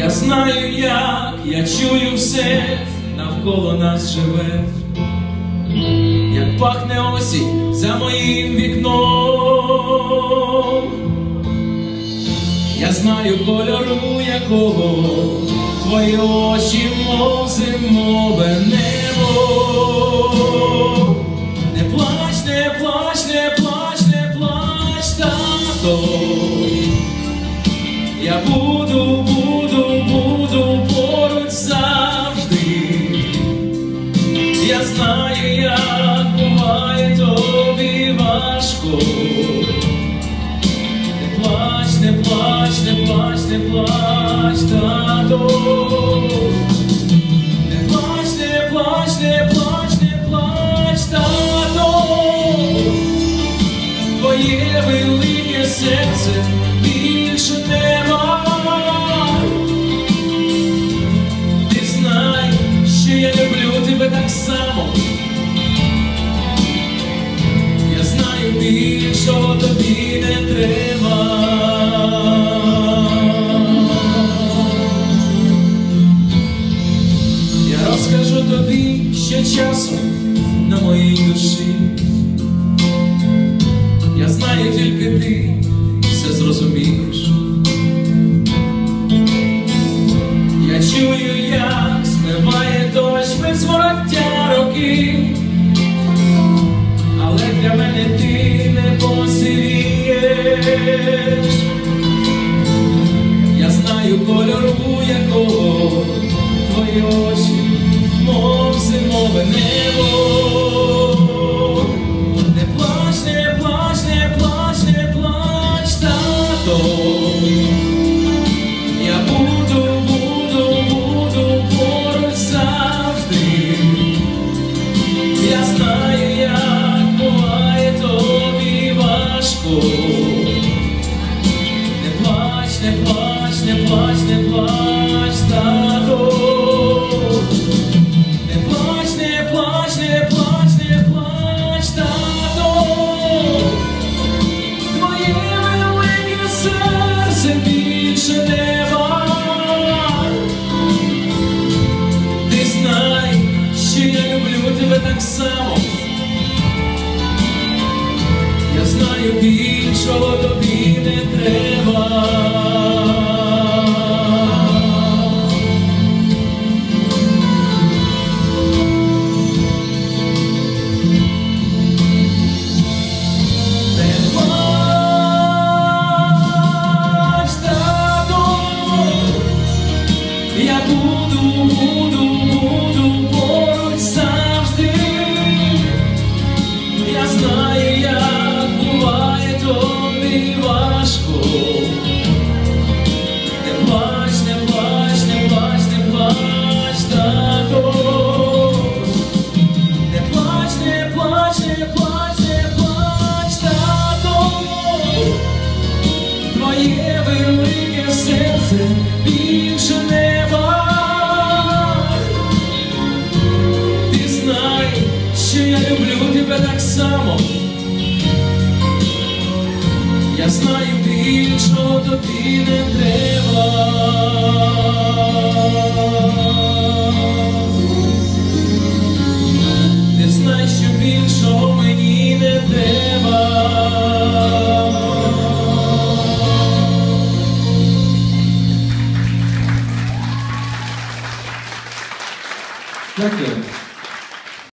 Я знаю, як, я чую все, навколо нас живе, як пахне осінь за моїм вікном. Я знаю кольору якого твої очі, мов зимове небо. Не плач, не плач, не плач, не плач, тато. Я буду, буває тобі важко. Не плач, не плач, не плач, не плач, тато. Не плач, не плач, плач, не плач. Твоє велике серце часом на моїй душі. Я знаю, тільки ти все зрозумієш. Я чую, як смиває дощ без вороття роки, але для мене ти не посивієш. Я знаю кольору якого твої очі, зимове само. Я знаю, більшого тобі важко. Не плач, не плач, не плач, не плач, тато. Не плач, не плач, не плач, не плач, тато. Твоє велике серце більше неба. Ти знай, що я люблю тебе так само. Я знаю, більшого тобі не треба. Ти знай, що більшого мені не треба. Дякую.